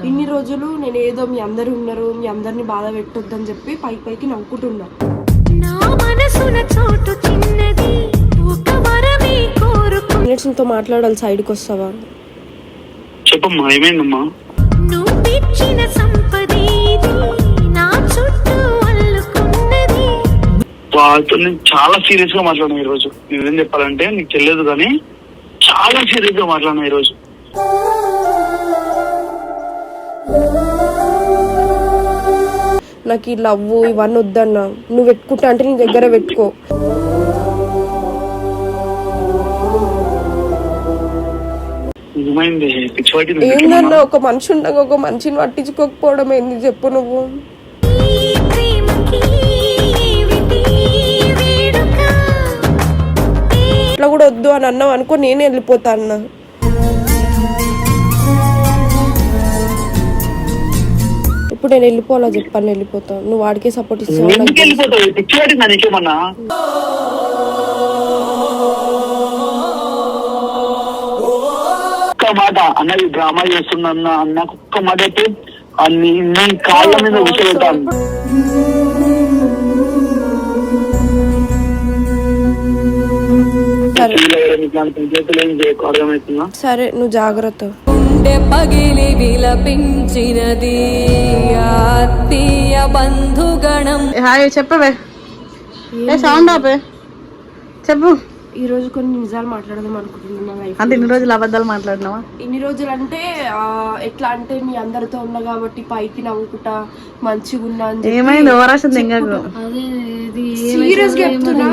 ఇన్ని రోజులు నేను ఏదో మీ అందరు ఉన్నారు మీ అందరిని బాధ పెట్టొద్దని చెప్పి పై పైకి నవ్వుకుంటున్నా. మినిట్స్ నీతో మాట్లాడాలి సైడ్కి వస్తావా? చెప్పమ్మా ఏమైందమ్మా? వాళ్ళతో నేను చాలా సీరియస్గా మాట్లాడినా ఈ రోజు నిజం చెప్పాలంటే నీకు తెలియదు కానీ చాలా సీరియస్గా మాట్లాడినా ఈ రోజు నాకు ఈ లవ్ ఇవన్నీ వద్దన్నా. నువ్వు పెట్టుకుంటా అంటే నీ దగ్గర పెట్టుకో. ఏందన్నా ఒక మనిషి ఉండగా ఒక మనిషిని పట్టించుకోకపోవడం ఏంది? చెప్పు నువ్వు. ఇట్లా కూడా వద్దు అని అన్నావు అనుకో నేనే వెళ్ళిపోతా అన్న. ఇప్పుడు నేను వెళ్ళిపోవాలా చెప్పాను వెళ్ళిపోతా. నువ్వు వాడికే సపోర్ట్ ఇస్తావు మాట అన్నది డ్రామా చేస్తున్నా అన్న ఒక్క మాట అయితే నీ కాళ్ళ మీద కూర్చోబెట్టాను సరే. నువ్వు జాగ్రత్త. గుండె పగిలి విలపించినది ఆత్మీయ బంధుగణం. హాయ్ చెప్పవే. ఏ సౌండ్ ఆపే. చెప్పు. ఈ రోజు కొన్ని నిజాలు మాట్లాడదాం అనుకుంటున్నా లైఫ్ అంటే ఇన్ని రోజులు అబద్ధాలు మాట్లాడినావా? ఇన్ని రోజులు అంటే ఎట్లా అంటే మీ అందరితో ఉన్నా కాబట్టి పైకి నవ్వుకుంటా మంచిగా ఉన్నా అని ఏమైంది? ఓవరాషన్ సీరియస్గా చెప్తున్నా.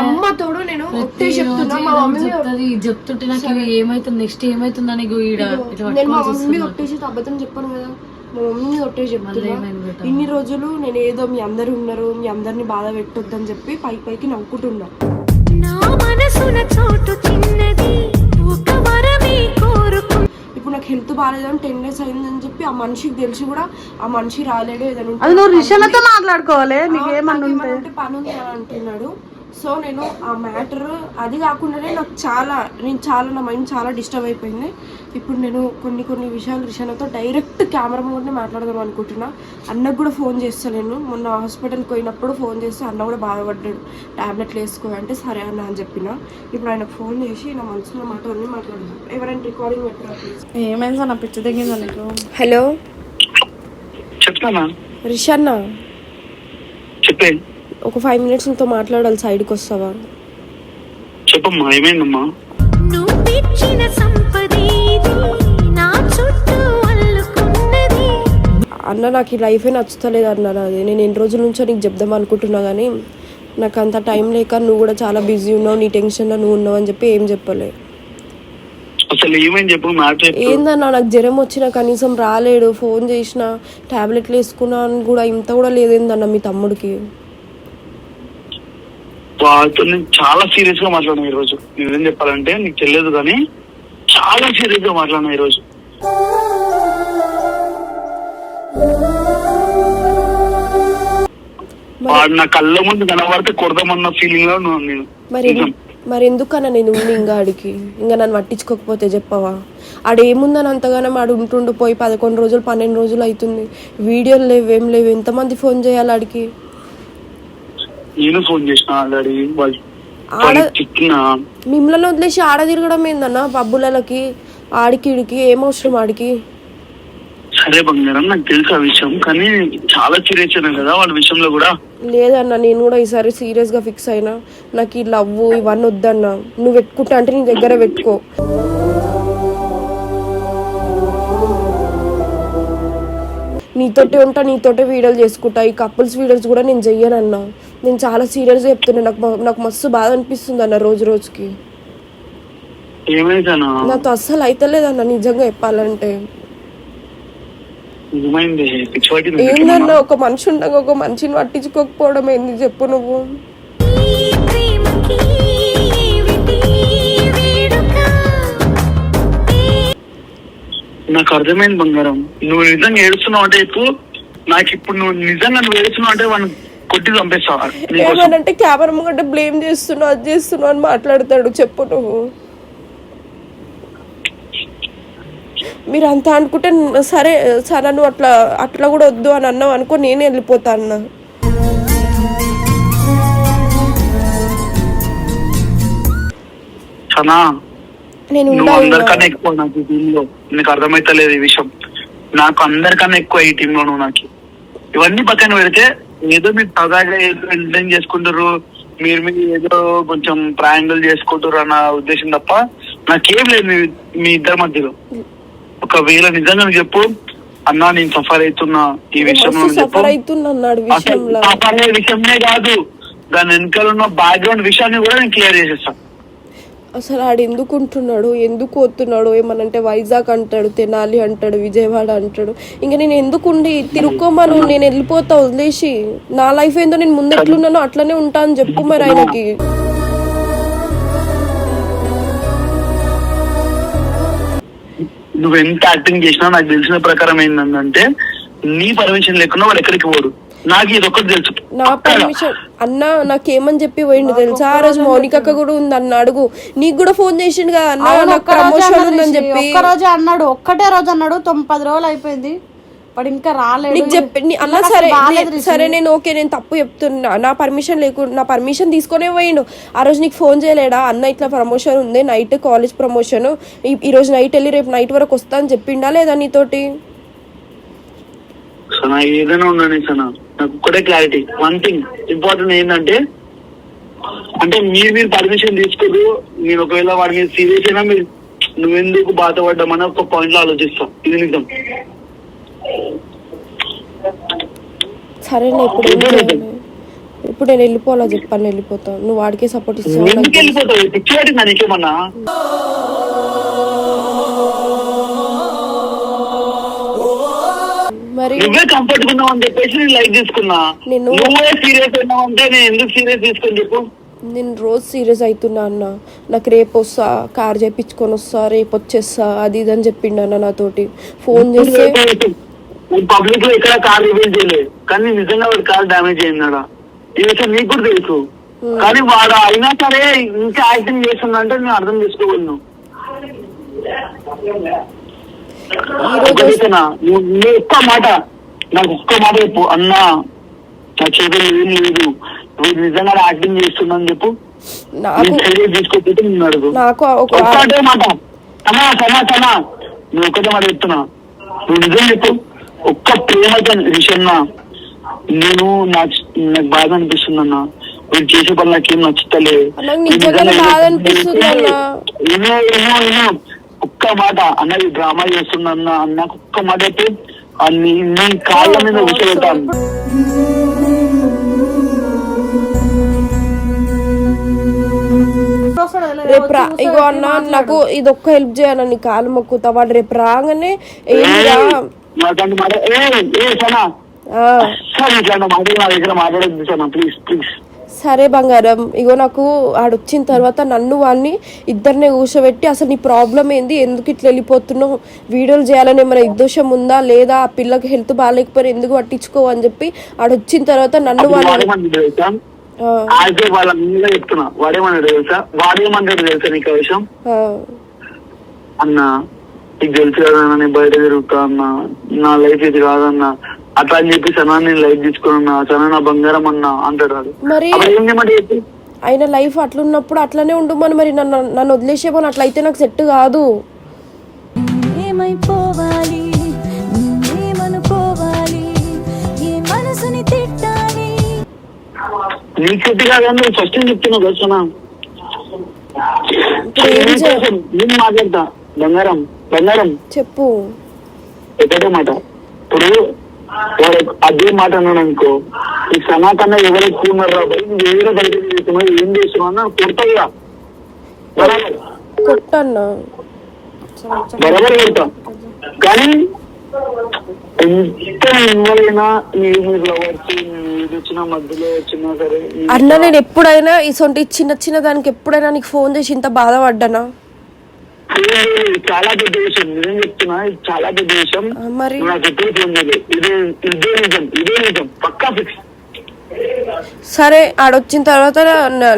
అమ్మతోడు నేను ఒట్టే చెప్తున్నా మా మమ్మీ చెప్తుంది చెప్తుంటే నాకు ఏమైతుంది నెక్స్ట్ ఈడ ఇట్లా నేను మా మమ్మీ. ఒట్టేసి అబద్ధం చెప్పాను కదా. మా మమ్మీ ఒట్టేసి చెప్తున్నా? ఇన్ని రోజులు నేను ఏదో మీ అందరు ఉన్నారు మీ అందరిని బాధ పెట్టొద్దని చెప్పి పై పైకి నవ్వుకుంటున్నా. ఇప్పుడు నాకు హెల్త్ బాగాలేదని టెన్ డేస్ అయిందని చెప్పి ఆ మనిషికి తెలిసి కూడా ఆ మనిషి రాలేడు ఏదైనా అది నువ్వు మాట్లాడుకోవాలి. నీకు ఏమన్నా ఉంటే. నాకేమన్నా పని ఉంది అని అంటున్నాడు. సో నేను ఆ మ్యాటర్ అది కాకుండానే నాకు చాలా నేను చాలా నా మైండ్ చాలా డిస్టర్బ్ అయిపోయింది. ఇప్పుడు నేను కొన్ని కొన్ని విషయాలు రిషానతో డైరెక్ట్ కెమెరా ముందే మాట్లాడదాం అనుకుంటున్నా. అన్నకు కూడా ఫోన్ చేస్తాను మొన్న హాస్పిటల్కి పోయినప్పుడు ఫోన్ చేస్తే అన్న కూడా బాధపడ్డాడు. టాబ్లెట్లు వేసుకో అంటే సరే అన్న అని చెప్పిన. ఇప్పుడు ఆయనకు ఫోన్ చేసి నా మనసులో మాట అన్నీ మాట్లాడదాం ఎవరైనా రికార్డింగ్ పెట్టరా ఏమైంది సార్ నా పిచ్చి తెగిందా నీకు? హలో? చెప్తానా? రిషాన్న? చెప్పే ఒక ఫైవ్ మినిట్స్ నీతో మాట్లాడాలి సైడ్కి వస్తావా? చెప్పమ్మా ఏమైందమ్మా? అన్న నాకు ఈ లైఫే నచ్చుతలేదు అన్న. అది నేను ఎన్ని రోజుల నుంచో నీకు చెప్దాం అనుకుంటున్నా కానీ నాకు అంత టైం లేక నువ్వు కూడా చాలా బిజీ ఉన్నావు నీ టెన్షన్లో నువ్వు ఉన్నావు అని చెప్పి ఏం చెప్పలే. అసలు ఏమైంది చెప్పు మ్యాటర్ చెప్పు. ఏందన్నా నాకు జ్వరం వచ్చినా కనీసం రాలేడు ఫోన్ చేసిన టాబ్లెట్లు వేసుకున్నా అని కూడా ఇంత కూడా లేదేందన్న మీ తమ్ముడికి. వాళ్ళతో నేను చాలా సీరియస్గా మాట్లాడినా ఈ రోజు నిజం చెప్పాలంటే నీకు తెలియదు కానీ చాలా సీరియస్గా మాట్లాడినా ఈ రోజు వాడు నా కళ్ళ ముందు కనబడితే కొడదామన్న ఫీలింగ్లో ఉన్నాను నేను. మరి నిజం. మరి ఎందుకన్నా నేను ఉండి ఇంకా ఆడికి? ఇంకా నన్ను పట్టించుకోకపోతే చెప్పవా? ఆడు ఏముందని అంతగానో ఆడు ఉంటుండు పోయి పదకొండు రోజులు పన్నెండు రోజులు అవుతుంది. వీడియోలు లేవు ఏం లేవు. ఎంతమంది ఫోన్ చేయాలి ఆడికి? నేను ఫోన్ చేసిన ఆల్రెడీ వాళ్ళు ఆడ మిమ్మల్ని వదిలేసి ఆడ తిరగడం ఏందన్న? పబ్బులకి ఆడికి ఈడికి ఏం అవసరం ఆడికి? సరే బంగారం నాకు తెలుసు ఆ విషయం కానీ చాలా సీరియస్ అయినా కదా వాళ్ళ విషయంలో కూడా. లేదన్న నేను కూడా ఈసారి సీరియస్గా ఫిక్స్ అయినా. నాకు ఈ లవ్ ఇవన్నీ వద్దన్న. నువ్వు పెట్టుకుంటా అంటే నీ దగ్గర పెట్టుకో. నీతోటే ఉంటా నీతోటే వీడియోలు చేసుకుంటా. ఈ కపుల్స్ వీడియోస్ కూడా నేను చెయ్యనన్నా. నేను చాలా సీరియస్గా చెప్తున్నా. నాకు నాకు మస్తు బాధ అనిపిస్తుంది అన్న రోజు రోజుకి. నాతో అస్సలు అయితలేదన్న నిజంగా చెప్పాలంటే. ఏందన్నా ఒక మనిషి ఉండగా ఒక మనిషిని పట్టించుకోకపోవడం ఏంది చెప్పు నువ్వు. నాకు అర్థమైంది బంగారం. నువ్వు నిజంగా ఏడుస్తున్నావు అంటే ఇప్పుడు నాకు ఇప్పుడు నువ్వు నిజంగా నువ్వు ఏడుస్తున్నావు అంటే వాడిని కొట్టి చంపేస్తావా నీకోసం ఏమనంటే కెమెరా ముంగట బ్లేమ్ చేస్తున్నావు అది చేస్తున్నావు అని మాట్లాడతాడు. చెప్పు నువ్వు. మీరు అంత అనుకుంటే సరే సరే నువ్వు అట్లా అట్లా కూడా వద్దు అని అన్నావు అనుకో నేనే వెళ్ళిపోతా అన్న. సనా నేను అందరికన్నా ఎక్కువ నాకు ఈ టీమ్లో నీకు అర్థమైతలేదు ఈ విషయం. నాకు అందరికన్నా ఎక్కువ ఈ టీమ్లో నువ్వు నాకు. ఇవన్నీ పక్కన పెడితే ఏదో మీరు సరదాగా ఏదో ఎంటర్టైన్ చేసుకుంటారు మీరు మీరు ఏదో కొంచెం ప్రయాంగిల్ చేసుకుంటారు అన్న ఉద్దేశం తప్ప నాకేం లేదు మీ మీ ఇద్దరి మధ్యలో. ఒకవేళ నిజంగా చెప్పు అన్నా నేను సఫర్ అవుతున్నా ఈ విషయంలో సఫర్ విషయమే కాదు దాని వెనకాల ఉన్న బ్యాక్గ్రౌండ్ విషయాన్ని కూడా నేను క్లియర్ చేసేస్తాను అసలు ఆడు ఎందుకు ఉంటున్నాడు ఎందుకు వస్తున్నాడు ఏమనంటే వైజాగ్ అంటాడు తెనాలి అంటాడు విజయవాడ అంటాడు. ఇంకా నేను ఎందుకు ఉండి తిరుక్కోమను నేను వెళ్ళిపోతా వదిలేసి. నా లైఫ్ ఏందో నేను ముందు ఎట్లున్నానో అట్లనే ఉంటా అని చెప్పు మరి ఆయనకి. నువ్వు ఎంత యాక్టింగ్ చేసినా నాకు తెలిసిన ప్రకారం ఏంటంటే నీ పర్మిషన్ లేకుండా వాడు ఎక్కడికి పోడు. నాకు ఇది ఒక్కటి తెలుసు. నా పర్మిషన్ అన్న నాకేమని చెప్పి పోయిండు తెలుసా? ఆ రోజు మౌనికక్క కూడా ఉంది అన్న అడుగు. నీకు కూడా ఫోన్ చేసిండు కదా అన్న నాకు ప్రమోషన్ ఉందని. చెప్పి. ఒక్క రోజే అన్నాడు. ఒక్కటే రోజు అన్నాడు. తొమ్మిది పది రోజులు అయిపోయింది. వాడు ఇంకా రాలేడు. నీకు చెప్పి అన్న సరే. సరే నేను ఓకే నేను తప్పు చెప్తున్నా. నా పర్మిషన్ లేకుండా నా పర్మిషన్ తీసుకొనే పోయిండు. ఆ రోజు నీకు ఫోన్ చేయలేడా? అన్న ఇట్లా ప్రమోషన్ ఉంది. నైట్ కాలేజ్ ప్రమోషన్ ఈ రోజు నైట్ వెళ్ళి రేపు నైట్ వరకు వస్తా అని చెప్పిండా లేదా నీతోటి? సనా ఏదైనా ఉండని సనా. నాకు ఒక్కటే క్లారిటీ వన్ థింగ్ ఇంపార్టెంట్ ఏంటంటే అంటే మీరు మీరు పర్మిషన్ తీసుకోదు. నేను ఒకవేళ వాడి మీద సీరియస్ అయినా మీరు నువ్వెందుకు బాధపడ్డామని ఒక పాయింట్లో ఆలోచిస్తా. ఇది నిజం. సరే నేను ఇప్పుడు? ఇప్పుడు నేను వెళ్ళిపోవాలా? చెప్పాను వెళ్ళిపోతా. నువ్వు వాడికే సపోర్ట్ ఇస్తావు? నాకు. వెళ్ళిపోతావు? పిచ్చి పట్టిందా నీకేమన్నా? మరి నువ్వే కంఫర్ట్ ఉన్నావు అని చెప్పేసి నేను లైక్ తీసుకున్నా. నేను- నువ్వే సీరియస్ అయినావు అంటే నేను ఎందుకు సీరియస్ తీసుకొని చెప్పు. నేను రోజు సీరియస్ అవుతున్నా అన్న. నాకు రేపు వస్తా కార్ చేపించుకొని వస్తా రేపు వచ్చేస్తా అది ఇది అని చెప్పిండు అన్న నాతోటి. ఫోన్ చేస్తే పబ్లిక్లో ఎక్కడ కార్ రివీల్ చేయలేదు. కానీ నిజంగా వాడు కార్ డ్యామేజ్ అయిందాడా ఈ విషయం నీకు కూడా తెలుసు. కానీ వాడు అయినా సరే ఇంకా యాక్టింగ్ చేస్తుందంటే నేను అర్థం చేసుకోగలను. నువ్వు నువ్వు ఒక్క మాట నాకు ఒక్క మాట చెప్పు అన్నా నా చేతులు ఏం లేదు వీడు నిజంగా యాక్టింగ్ చేస్తుందని చెప్పు. తీసుకోకపోతే నేను అడుగు. నాకు ఒక ఒక్కటే మాట. సమా సమా సమా నువ్వు ఒక్కటే మాట చెప్తున్నా. నువ్వు నిజం చెప్పు. ఒక్క ప్రేమతో విషయం నేను నాకు నాకు బాధ అనిపిస్తుంది అన్న. వీడు చేసే పని నాకేం నచ్చుతలే. అన్న. ఒక్క మాట అన్న ఈ డ్రామా చేస్తుందన్న అన్నకు ఒక్క మాట అయితే ఆ నీ నీ కాళ్ళ మీద కూర్చోబెట్టాను రేపు రా ఇగో అన్న నాకు ఇది ఒక్క హెల్ప్ చేయను నీ కాలు మొక్కుతా. వాడు రేపు రాగానే మాట ఏ సనా. సార్ ఇట్లాంటి మాట నా దగ్గర మాట్లాడద్దు సనా? Please please. సరే బంగారం. ఇగో నాకు ఆడొచ్చిన తర్వాత నన్ను వాడిని ఇద్దరిని కూర్చోబెట్టి అసలు నీ ప్రాబ్లం ఏంది? ఎందుకు ఇట్లా వెళ్ళిపోతున్నావు? వీడియోలు చేయాలని ఏమైనా ఉద్దేశం ఉందా? లేదా ఆ పిల్లకి హెల్త్ బాగాలేకపోయినా ఎందుకు పట్టించుకో అని చెప్పి ఆడొచ్చిన తర్వాత నన్ను వాడిని అయితే వాళ్ళ మీద చెప్తున్నా. వాడేమన్నాడు తెలుసా? వాడేమన్నాడు తెలుసా నీకు ఆ విషయం? ఆ, అన్న నీకు తెలుసు కదా నేను బయట తిరుగుతా అన్న. నా లైఫ్ ఇది కాదన్న. అట్లా అని చెప్పి సనా నేను లైఫ్ తీసుకున్నా సనా నా బంగారం అన్న అంటాడు వాడు. మరి అప్పుడు ఏం చేయమంటే చెప్పు? ఆయన లైఫ్ అట్లున్నప్పుడు అట్లనే ఉండమని మరి నన్ను నన్ను వదిలేసేమని అట్లయితే నాకు సెట్ కాదు. ఏమైపోవాలి? ఏమనుకోవాలి ఏ మనసుని తిట్టాలి. నీకు సెట్ కాదని నువ్వు ఫస్ట్ చెప్తున్నావు కదా సనా. ఇప్పుడు ఏం చేయ- నేను మాట్లాడతా. బంగారం బంగారం. చెప్పు. ఒకటే మాట ఇప్పుడు అదే మాట అన్నాడు అనుకో. ఈ సనాతన ఎవరు ఎక్కువ ఉన్నారు రా భయ్, నువ్వు ఎవరో బయట చేస్తున్నావు ఏం అన్న? కొడతావుగా. బరాబర్. కొట్టన్నా. బరాబర్ కొడతా. కానీ అన్న నేను ఎప్పుడైనా ఇసొంటి చిన్న చిన్న దానికి ఎప్పుడైనా నీకు ఫోన్ చేసి ఇంత బాధపడ్డానా? చాలా పెద్ద విషయం. నిజం చెప్తున్నా ఇది చాలా పెద్ద విషయం. నాకు ఎప్పుడు ఫోన్ చేయలేదు ఇది. ఇదే నిజం ఇదే నిజం. పక్కా ఫిక్స్ సరే ఆడొచ్చిన తర్వాత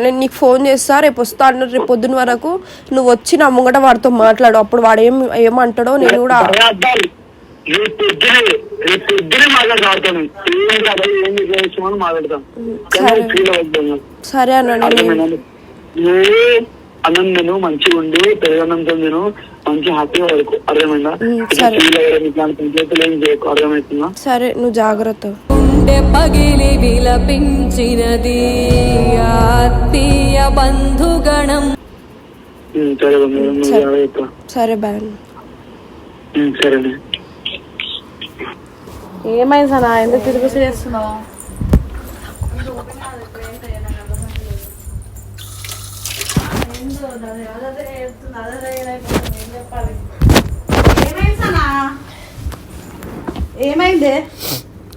నేను నీకు ఫోన్ చేస్తా రేపు వస్తా అన్నాడు రేపు పొద్దున వరకు నువ్వు వచ్చి నా ముంగట వాడితో మాట్లాడు. అప్పుడు వాడు ఏం ఏమంటాడో నేను కూడా సరే. అన్నాడు అన్నం నేను మంచిగా ఉండి పెరగనంతో నేను మంచి హ్యాపీగా వరకు. అర్థమైందా? సరే. ఫీల్ అయ్యారు ఇట్లాంటి పంచాయతీలు ఏం చేయకు. అర్థమవుతుందా సరే నువ్వు జాగ్రత్త. గుండె పగిలి విలపించినది ఆత్మీయ బంధుగణం. సరే జాగ్రత్త. సరే బాయ్ సరేనే. ఏమైంది సనా? ఎందుకు తిరిగి చేస్తున్నావు? ఏమైంది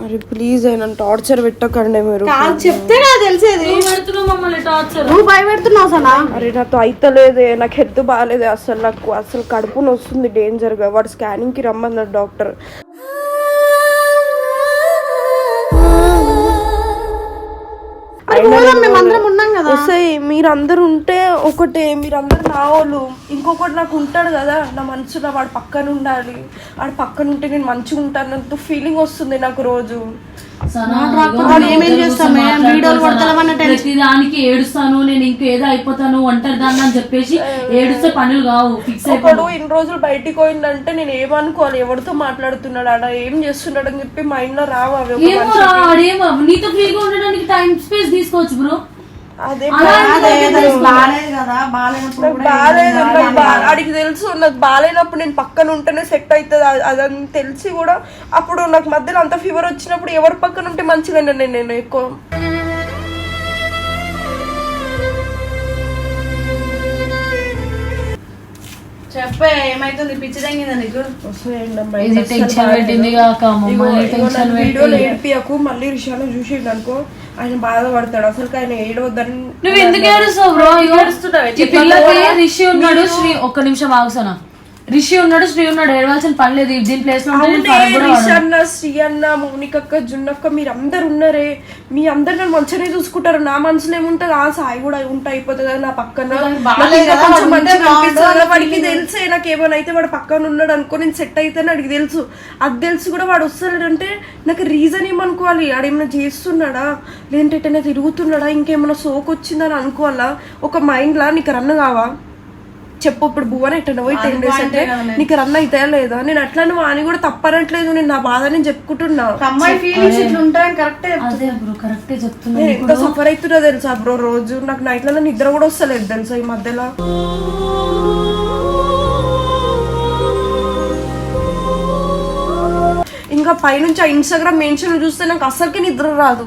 అరే ప్లీజ్ అయినా టార్చర్ పెట్టకండి మీరు. చెప్తే నాకు తెలిసేది. నువ్వు పెడుతున్నావు మమ్మల్ని టార్చర్ నువ్వు భయపెడుతున్నావు సనా? అరే నాతో అయితలేదే నాకు హెల్త్ బాగాలేదే అసలు నాకు అసలు కడుపు నొస్తుంది డేంజర్గా వాడు స్కానింగ్కి రమ్మన్నాడు డాక్టర్ మేమందరం ఉన్నాం కదా. వస్తాయి మీరందరూ ఉంటే ఒకటే మీరందరూ నా వాళ్ళు. ఇంకొకటి నాకు ఉంటాడు కదా నా మనసులో వాడు పక్కన ఉండాలి వాడు పక్కన ఉంటే నేను మంచిగా ఉంటానంత ఫీలింగ్ వస్తుంది నాకు రోజు. ఏమేం చేస్తామే వీడియోలు కొడతామన్న ప్రతి దానికి ఏడుస్తాను నేను ఇంకేదో అయిపోతాను ఒంటరి దాన్ని అని చెప్పేసి ఏడుస్తే పనులు కావు ఫిక్స్ అయిపోయి ఒకడు ఇన్ని రోజులు బయటికి పోయిందంటే నేను ఏమనుకోవాలి? ఎవరితో మాట్లాడుతున్నాడు? ఆడ ఏం చేస్తున్నాడు అని చెప్పి మైండ్లో రావు? అవి నీతో ఫ్రీగా ఉండడానికి టైం స్పేస్ తీసుకోవచ్చు బ్రో వాడికి తెలుసు. నాకు బాగాలేనప్పుడు నేను పక్కన ఉంటేనే సెట్ అవుతుంది అదని తెలిసి కూడా అప్పుడు నాకు మధ్యలో అంత ఫీవర్ వచ్చినప్పుడు ఎవరు పక్కన ఉంటే మంచిగా నేను నేను ఎక్కువ. చెప్పే ఏమైతుంది? పిచ్చి తగ్గిందా నీకు? ఇది టెన్షన్ పెట్టింది కాక మళ్ళీ రిషాను చూసిండు అనుకో. ఆయన బాధపడతాడు. అసలు ఆయన ఏడవద్దని నువ్వు ఎందుకు ఏడుస్తావు బ్రో రిషి ఉన్నాడు శ్రీ ఒక్క నిమిషం ఆగుసానా? రిషి ఉన్నాడు శ్రీ ఉన్నాడు ఏడవలసిన పని లేదు. దీని ప్లేస్లో ఉంటే నేను అవునే పరుగు కూడా వాడను. రిషన్న శ్రీ అన్న మౌనికక్క జున్నక్క మీరు అందరు ఉన్నారే. మీ అందరు నన్ను మంచిగానే చూసుకుంటారు. నా మనసులో ఏముంటది? ఆ సాయి కూడా ఉంటా అయిపోతుంది నా పక్కన. నాకు కొంచెం మంచిగా వాడికి తెలిసే నాకు ఏమైనా అయితే వాడు పక్కన ఉన్నాడు అనుకో నేను సెట్ అయితే వాడికి తెలుసు. అది తెలుసు కూడా వాడు వస్తాడంటే నాకు రీజన్ ఏమనుకోవాలి? వాడు ఏమైనా చేస్తున్నాడా? లేదంటే తిరుగుతున్నాడా? ఇంకేమైనా సోకు వచ్చిందని అనుకోవాలా? ఒక మైండ్ లా నీకు రన్ కావా? చెప్పు ఇప్పుడు భువన ఎట్టన పోయి టెన్ డేస్ అంటే నీకు రన్ అయితే లేదా నేను అట్లా నువ్వు అని కూడా తప్పనట్లేదు నేను నా బాధ నేను చెప్పుకుంటున్నా. అమ్మాయి ఫీలింగ్స్ ఇట్లా ఉంటాయని కరెక్టే అదే బ్రో కరెక్టే చెప్తున్నా నేను ఎంత సఫర్ అవుతున్నా తెలుసా బ్రో రోజు? నాకు నైట్లో నిద్ర కూడా వస్తలేదు తెలుసా ఈ మధ్యలో. ఇంకా పైనుంచి ఆ ఇన్స్టాగ్రామ్ మెన్షన్ చూస్తే నాకు అస్సలకి నిద్ర రాదు.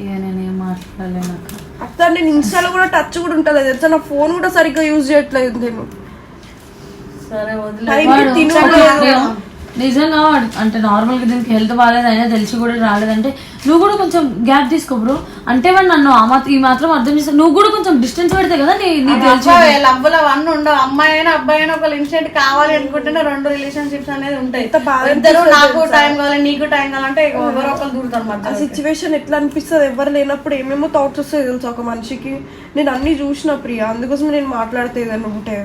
ఇక నేనేం మాట్లాడలే అట్లా నేను ఇన్స్టాలో కూడా టచ్ కూడా ఉంటుంది తెలుసా? నా ఫోన్ కూడా సరిగ్గా యూజ్ చేయట్లేదు నేను. సరే వదిలే. టైంకి వాడు తినలేదు నిజంగా అంటే నార్మల్గా దీనికి హెల్త్ బాగాలేదు అయినా తెలిసి కూడా రాలేదంటే నువ్వు కూడా కొంచెం గ్యాప్ తీసుకో బ్రో. అంటే వాడు నన్ను ఆ మాత్రం ఈ మాత్రం అర్థం చేస్తా నువ్వు కూడా కొంచెం డిస్టెన్స్ పెడితే కదా నీ నీకు తెలిసి లవ్వులు అవన్నీ ఉండవు. అమ్మాయి అయినా అబ్బాయి అయినా ఒక ఇన్సిడెంట్ కావాలి అనుకుంటేనే రెండు రిలేషన్షిప్స్ అనేది ఉంటాయి. ఇద్దరు నాకు టైం కావాలి నీకు టైం కావాలంటే ఎవరో ఒకరు దూరుతారు ఆ మధ్య సిచ్యువేషన్ ఎట్లా అనిపిస్తుంది? ఎవరు లేనప్పుడు ఏమేమో థాట్స్ వస్తాయి తెలుసా ఒక మనిషికి? నేను అన్ని చూసిన ప్రియ అందుకోసం నేను మాట్లాడితే ఏదైనా ఉంటే.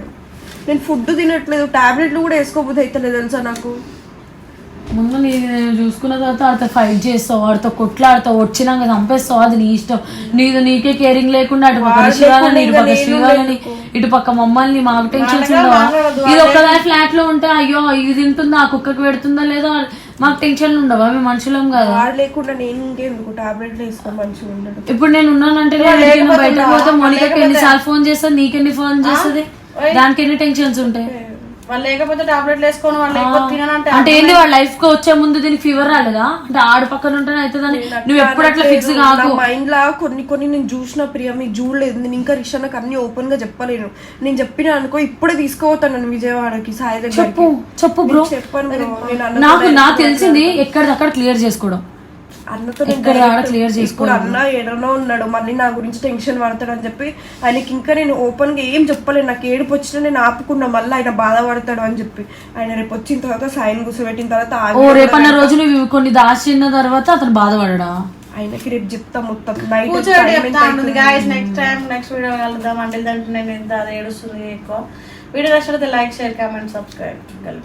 నేను ఫుడ్ తినట్లేదు టాబ్లెట్లు కూడా వేసుకోబోతే అవుతలేదు తెలుసా నాకు. ముందు నీ చూసుకున్న తర్వాత వాడితో ఫైట్ చేస్తావు వాడితో కొట్లాడతావు వచ్చినాక చంపేస్తావు అది నీ ఇష్టం. నీది నీకే కేరింగ్ లేకుండా అటు పక్క శివాలని ఇటు పక్క శ్రీవాలని ఇటు పక్క మమ్మల్ని మాకు టెన్షన్స్ ఉండవా? ఇది ఒక్కదాని ఫ్లాట్లో ఉంటే అయ్యో ఇది తింటుందా ఆ కుక్కకి పెడుతుందా లేదో మాకు టెన్షన్ ఉండవా? మేము మనుషులం కదా. వాడు లేకుండా నేను ఇంకెందుకు? టాబ్లెట్లు వేసుకో మంచిగా ఉండడు. ఇప్పుడు నేను ఉన్నానంటే నేను బయటకు పోతే మోనికాకి ఎన్నిసార్లు ఫోన్ చేస్తుంది నీకెన్ని ఫోన్ చేస్తుంది? దానికి ఎన్ని టెన్షన్స్ ఉంటాయి? వాళ్ళు లేకపోతే టాబ్లెట్లు వేసుకోను వాళ్ళు లేకపోతే తిననంటే అంటే ఏంది వాళ్ళ లైఫ్కి వచ్చే ముందు దీనికి ఫీవర్ రాలేదా? అంటే ఆడ పక్కన ఉంటేనే అవుతుందని నువ్వు ఎప్పుడు అట్లా ఫిక్స్ కాకు. మైండ్ లా కొన్ని కొన్ని నేను చూసిన ప్రియ మీకు చూడలేదు. నేను ఇంకా రిషా నాకు అన్ని ఓపెన్గా చెప్పలేను. నేను చెప్పిన అనుకో ఇప్పుడే తీసుకుపోతాను నేను విజయవాడకి సాయి చెప్పు చెప్పు బ్రో చెప్పాను నాకు నాకు తెలిసింది ఎక్కడిదక్కడ క్లియర్ చేసుకోవడం. అన్నతో. ఇప్పుడు అన్న ఏడనో ఉన్నాడు. మళ్ళీ నా గురించి టెన్షన్ పడతాడు అని చెప్పి ఆయనకి ఇంకా నేను ఓపెన్గా ఏం చెప్పలేదు. నాకు ఏడుపు వచ్చినా నేను ఆపుకున్నా. మళ్ళీ ఆయన బాధపడతాడు అని చెప్పి. ఆయన రేపు వచ్చిన తర్వాత సాయిన్ కూర్చోబెట్టిన తర్వాత ఓ రేపన్న రోజు నువ్వు కొన్ని దాచిన తర్వాత అతను బాధపడడా? ఆయనకి రేపు చెప్తా మొత్తం. Night guys next time next video కలుద్దాం. అంటే నేను అది ఏడుస్తుంది ఎక్కువ. వీడియో నచ్చితే లైక్ షేర్ కామెంట్ సబ్స్క్రైబ్